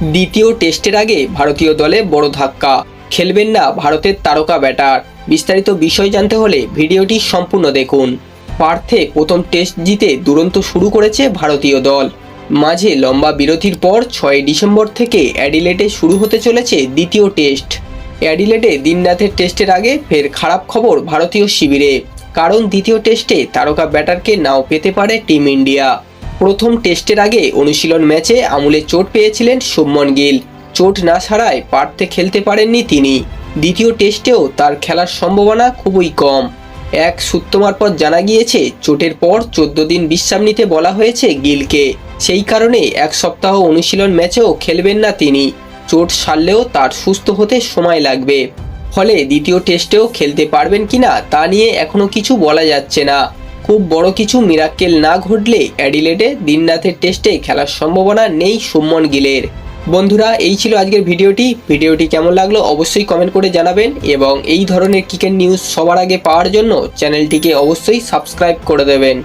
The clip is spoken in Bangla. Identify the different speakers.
Speaker 1: দ্বিতীয় টেস্টের আগে ভারতীয় দলে বড় ধাক্কা। খেলবেন না ভারতের তারকা ব্যাটার। বিস্তারিত বিষয় জানতে হলে ভিডিওটি সম্পূর্ণ দেখুন। পার্থে প্রথম টেস্ট জিতে দুরন্ত শুরু করেছে ভারতীয় দল। মাঝে লম্বা বিরতির পর ছয় ডিসেম্বর থেকে অ্যাডিলেটে শুরু হতে চলেছে দ্বিতীয় টেস্ট। অ্যাডিলেটে দিনরাতের টেস্টের আগে ফের খারাপ খবর ভারতীয় শিবিরে। কারণ দ্বিতীয় টেস্টে তারকা ব্যাটারকে নাও পেতে পারে টিম ইন্ডিয়া। প্রথম টেস্টের আগে অনুশীলন ম্যাচে আমুলে চোট পেয়েছিলেন শুভমন গিল। চোট না ছাড়ায় পারতে খেলতে পারেননি তিনি। দ্বিতীয় টেস্টেও তার খেলার সম্ভাবনা খুবই কম। এক সূত্র মারফত জানা গিয়েছে, চোটের পর চোদ্দ দিন বিশ্রাম নিতে বলা হয়েছে গিলকে। সেই কারণে এক সপ্তাহ অনুশীলন ম্যাচেও খেলবেন না তিনি। চোট সারলেও তার সুস্থ হতে সময় লাগবে। ফলে দ্বিতীয় টেস্টেও খেলতে পারবেন কিনা তা নিয়ে এখনও কিছু বলা যাচ্ছে না। খুব বড় কিছু মিরাক্কেল না ঘটলে অ্যাডিলেটে দিনরাতের টেস্টে খেলার সম্ভাবনা নেই সুমন গিলের। বন্ধুরা, এই ছিল আজকের ভিডিওটি। ভিডিওটি কেমন লাগল অবশ্যই কমেন্ট করে জানাবেন এবং এই ধরনের ক্রিকেট নিউজ সবার আগে পাওয়ার জন্য চ্যানেলটিকে অবশ্যই সাবস্ক্রাইব করে দেবেন।